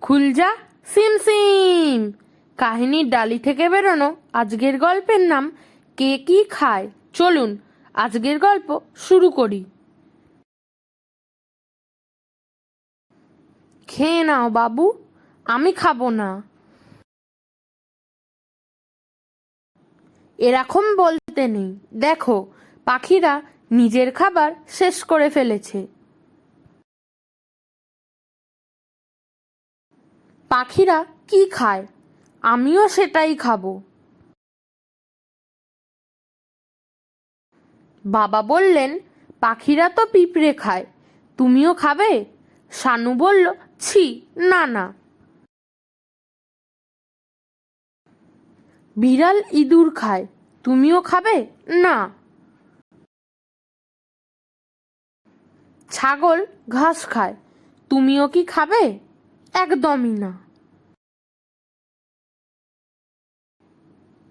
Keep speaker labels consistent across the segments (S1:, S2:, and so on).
S1: খুলজা সিম সিম কাহিনীর ডালি থেকে বেরোনো আজকের গল্পের নাম কে কি খায়? চলুন আজকের গল্প শুরু করি। খেয়ে নাও বাবু, আমি খাব না। এরকম বলতে নেই। দেখো, পাখিরা নিজের খাবার শেষ করে ফেলেছে। পাখিরা কি খায়? আমিও সেটাই খাব। বাবা বললেন, পাখিরা তো পিঁপড়ে খায়, তুমিও খাবে? শানু বলল, ছি, না না। বিড়াল ইঁদুর খায়, তুমিও খাবে? না। ছাগল ঘাস খায়, তুমিও কি খাবে? একদমই না।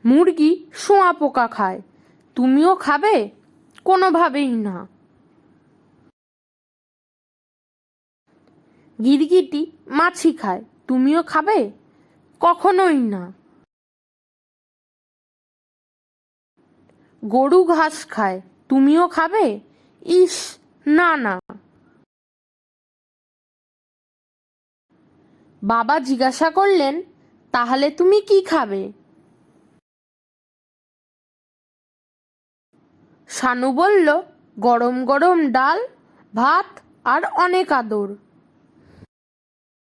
S1: মুরগি শোঁয়া পোকা খায়। তুমিও খাবে? কোনোভাবেই না। গিরগিটি মাছি খায়। তুমিও খাবে? কখনোই না। গরু ঘাস খায়। তুমিও খাবে? ইস, না না। বাবা জিজ্ঞাসা করলেন, তাহলে তুমি কি খাবে? শানু বলল, গরম গরম ডাল, ভাত আর অনেক আদর।